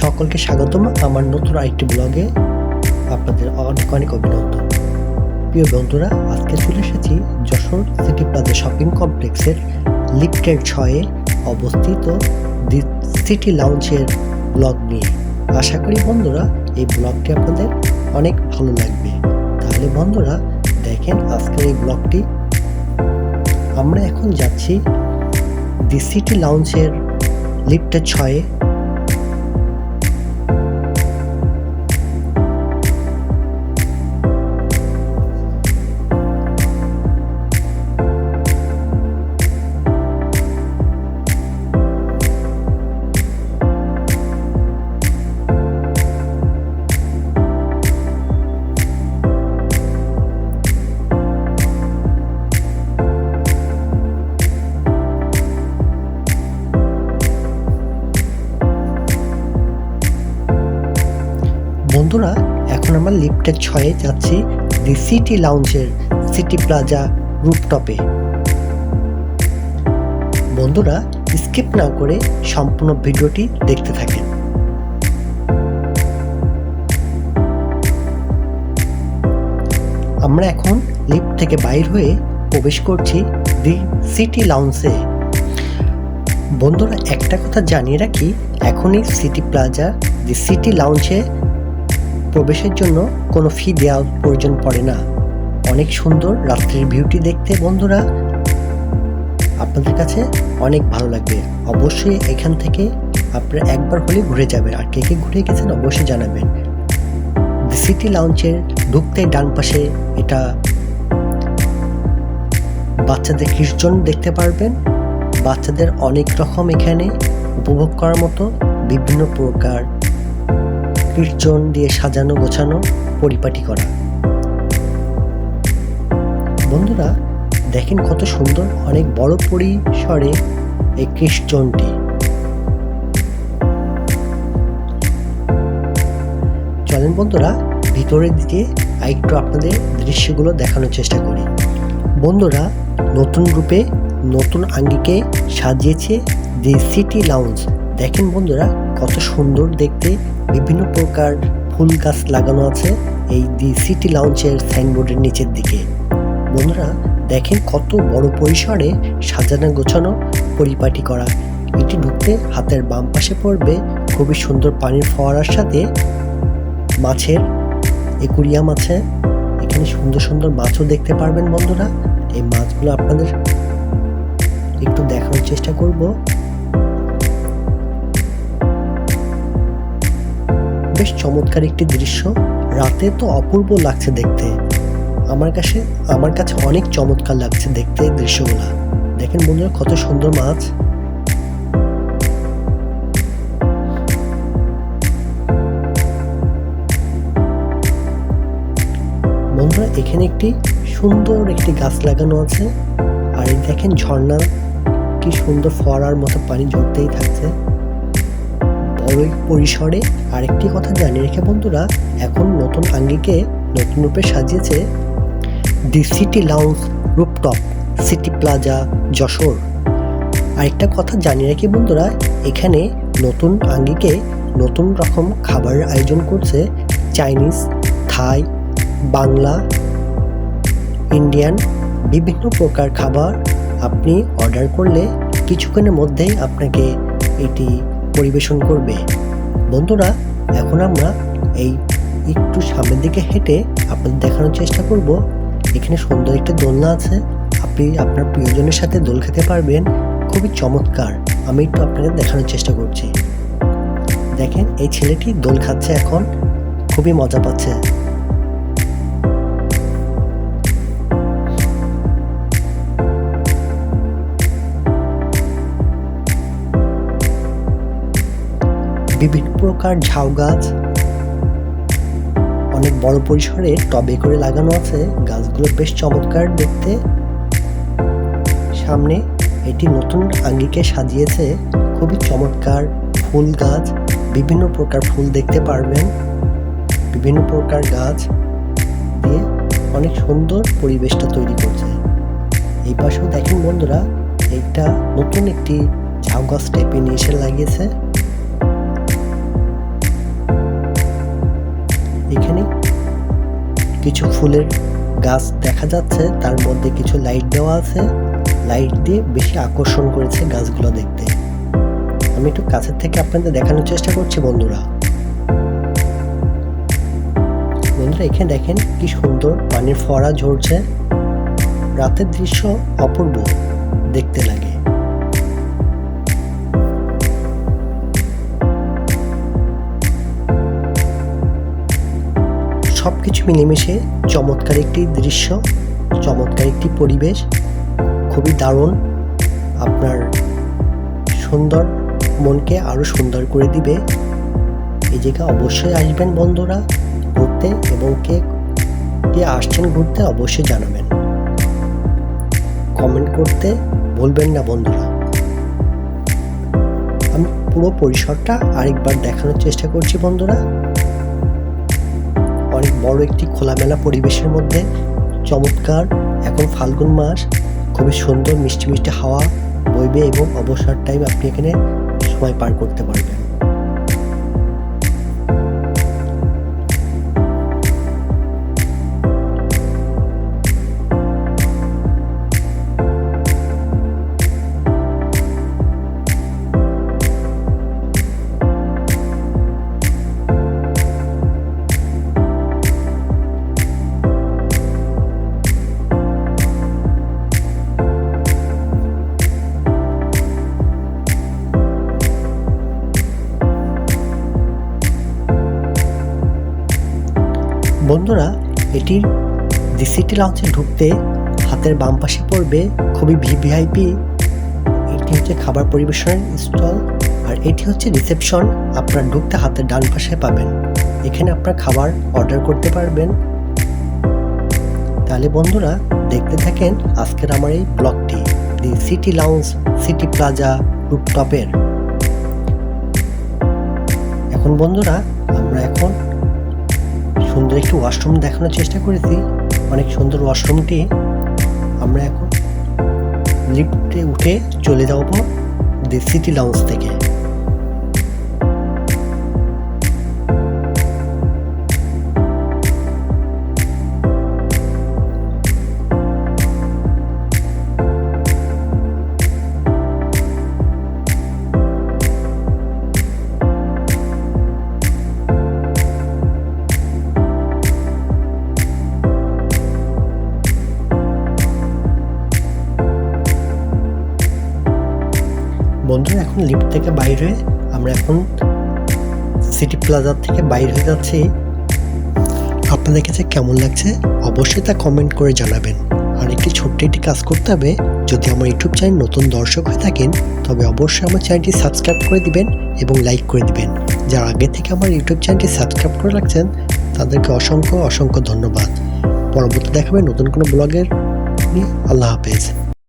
সকলকে স্বাগতম আমার নতুন আরেকটি ব্লগে আপনাদের অনেক অনেক অভিনন্দন। প্রিয় বন্ধুরা, আজকে চলে এসেছি যশোর সিটি প্লাজা শপিং কমপ্লেক্সের লিফটের ছয়ে অবস্থিত দি সিটি লাউঞ্জের ব্লগ নিয়ে। আশা করি বন্ধুরা, এই ব্লগটি আপনাদের অনেক ভালো লাগবে। তাহলে বন্ধুরা, দেখেন আজকের এই ব্লগটি। আমরা এখন যাচ্ছি দি সিটি লাউঞ্জের লিফটের ছয়ে বন্ধুরা, এখন আমরা লিফটের ছয়ে যাচ্ছি দি সিটি লাউঞ্জের সিটি প্লাজা রুপটপে বন্ধুরা স্কিপ না করে সম্পূর্ণ ভিডিওটি দেখতে থাকেন। আমরা এখন লিফট থেকে বাইর হয়ে প্রবেশ করছি দি সিটি লাউঞ্জে বন্ধুরা, একটা কথা জানিয়ে রাখি, এখনই সিটি প্লাজা দি সিটি লাউঞ্জে প্রবেশের জন্য কোনো ফি দেওয়ার প্রয়োজন পড়ে না। অনেক সুন্দর রাত্রির ভিউটি দেখতে বন্ধুরা। আপনাদের কাছে অনেক ভালো লাগবে। অবশ্যই এখান থেকে আপনারা একবার হলে ঘুরে যাবেন। আর কে কে ঘুরে গেছেন অবশ্যই জানাবেন। সিটি লাউঞ্জের ঢুকতে ডান পাশে এটা বাচ্চাদের কৃষজন দেখতে পারবেন। বাচ্চাদের অনেক রকম এখানে উপভোগ করার মতো বিভিন্ন প্রকার কীর্তন দিয়ে সাজানো, গোছানো, পরিপাটি করা। বন্ধুরা, দেখেন কত সুন্দর অনেক বড় পরিসরে এই কৃষ্ণটি চলেন বন্ধুরা, ভিতরের দিকে আরেকটু আপনাদের দৃশ্যগুলো দেখানোর চেষ্টা করি। বন্ধুরা, নতুন রূপে নতুন আঙ্গিকে সাজিয়েছে দি সিটি লাউঞ্জ দেখেন বন্ধুরা, কত সুন্দর দেখতে বিভিন্ন প্রকার ফুল গাছ লাগানো আছে এই দি সিটি লাউঞ্জের সাইনবোর্ডের নিচের দিকে। বন্ধুরা, দেখেন কত বড় পরিসরে সাজানো গোছানো পরিপাটি করা। এটি ঢুকতে হাতের বাম পাশে পড়বে খুবই সুন্দর পানির ফোয়ারার সাথে মাছের একুরিয়াম আছে। এখানে সুন্দর সুন্দর মাছও দেখতে পারবেন বন্ধুরা। এই মাছগুলো আপনাদের একটু দেখানোর চেষ্টা করব। বেশ চমৎকার একটি দৃশ্য। রাতে তো অপূর্ব লাগছে দেখতে। আমার কাছে আমার কাছে অনেক চমৎকার লাগছে দেখতে দৃশ্যগুলা। দেখেন বন্ধুরা, কত সুন্দর মাছ। বন্ধুরা, এখানে একটি সুন্দর একটি গাছ লাগানো আছে। আর এই দেখেন ঝর্ণা, কি সুন্দর ফোয়ারার মতো পানি ঝরতেই থাকছে। বড়ই পরিসরে আরেকটি কথা জানিয়ে রেখে বন্ধুরা, এখন নতুন আঙ্গিকে নতুন রূপে সাজিয়েছে the City lounge rooftop City Plaza Jashore. আরেকটা কথা জানিয়ে রাখি বন্ধুরা, এখানে নতুন আঙ্গিকে নতুন রকম খাবারের আয়োজন করছে চাইনিজ, থাই, বাংলা, ইন্ডিয়ান, বিভিন্ন প্রকার খাবার। আপনি অর্ডার করলে কিছুক্ষণের মধ্যেই আপনাকে এটি পরিবেশন করবে। বন্ধুরা, এখন আমরা এই একটু সামনের দিকে হেঁটে আপনাদের দেখানোর চেষ্টা করব। এখানে সুন্দর একটা দোলনা আছে। আপনি, আপনার প্রিয়জনের সাথে দোল খেতে পারবেন। খুবই চমৎকার। আমি একটু আপনাদের দেখানোর চেষ্টা করছি। দেখেন, এই ছেলেটি দোল খাচ্ছে এখন। খুবই মজা পাচ্ছে। বিভিন্ন প্রকার ঝাউ গাছ, অনেক বড় পরিসরে টবে করে লাগানো আছে। গাছগুলো বেশ চমৎকার দেখতে। সামনে এটি নতুন আঙ্গিকে সাজিয়েছে। খুবই চমৎকার ফুল গাছ। বিভিন্ন প্রকার ফুল দেখতে পারবেন। বিভিন্ন প্রকার গাছ দিয়ে অনেক সুন্দর পরিবেশটা তৈরি করছে। এই পাশেও দেখেন বন্ধুরা, এইটা নতুন একটি ঝাউ গাছ টাইপে নিয়ে এসে লাগিয়েছে। এখানে কিছু ফুলের গাছ দেখা যাচ্ছে। তার মধ্যে কিছু লাইট দেওয়া আছে। লাইট দিয়ে বেশি আকর্ষণ করেছে গাছগুলো দেখতে। আমি একটু কাছের থেকে আপনাদের দেখানোর চেষ্টা করছি, বন্ধুরা। বন্ধুরা, এখানে দেখেন কি সুন্দর পানির ফোয়ারা ঝরছে। রাতের দৃশ্য অপূর্ব দেখতে লাগে। সব কিছু মিলেমিশে চমৎকার একটি দৃশ্য, চমৎকার একটি পরিবেশ, খুবই দারুণ। আপনার সুন্দর মনকে আরও সুন্দর করে দিবে। এই জায়গা অবশ্যই আসবেন বন্ধুরা ঘুরতে এবং কে কে আসছেন ঘুরতে অবশ্যই জানাবেন। কমেন্ট করতে ভুলবেন না বন্ধুরা। আমি পুরো পরিসরটা আরেকবার দেখানোর চেষ্টা করছি বন্ধুরা। বড় একটি খোলামেলা পরিবেশের মধ্যে চমৎকার। এখন ফাল্গুন মাস, খুবই সুন্দর মিষ্টি মিষ্টি হাওয়া বইবে এবং অবসর টাইম আপনি এখানে সময় পার করতে পারবেন। এটির দি সিটি লঞ্চে ঢুকতে হাতের বাম পাশে পড়বে খুবই ভিভিআইপি এটি হচ্ছে খাবার পরিবেশনের স্টল আর এটি হচ্ছে রিসেপশন। আপনার ঢুকতে হাতের ডান পাশে পাবেন। এখানে আপনার খাবার অর্ডার করতে পারবেন। তাহলে বন্ধুরা, দেখতে থাকেন আজকের আমার এই ব্লগটি। The City lounge City Plaza রুপটপের এখন বন্ধুরা, আমরা এখন সুন্দর একটি ওয়াশরুম দেখানোর চেষ্টা করেছি। অনেক সুন্দর ওয়াশরুমটি। আমরা এখন লিফটে উঠে চলে যাব দি সিটি লাউঞ্জ থেকে। বন্ধুরা, এখন লিফট থেকে বাইরে আমরা এখন সিটি প্লাজার থেকে বাইরে হয়ে যাচ্ছি। আপনাদের কাছে কেমন লাগছে অবশ্যই তা কমেন্ট করে জানাবেন। আর একটি ছোট্ট একটি কাজ করতে হবে, যদি আমার ইউটিউব চ্যানেল নতুন দর্শক হয়ে থাকেন, তবে অবশ্যই আমার চ্যানেলটি সাবস্ক্রাইব করে দিবেন এবং লাইক করে দিবেন। যারা আগে থেকে আমার ইউটিউব চ্যানেলটি সাবস্ক্রাইব করে রাখছেন, তাদেরকে অসংখ্য অসংখ্য ধন্যবাদ। পরবর্তী দেখাবে নতুন কোনো ব্লগের আল্লাহ হাফেজ।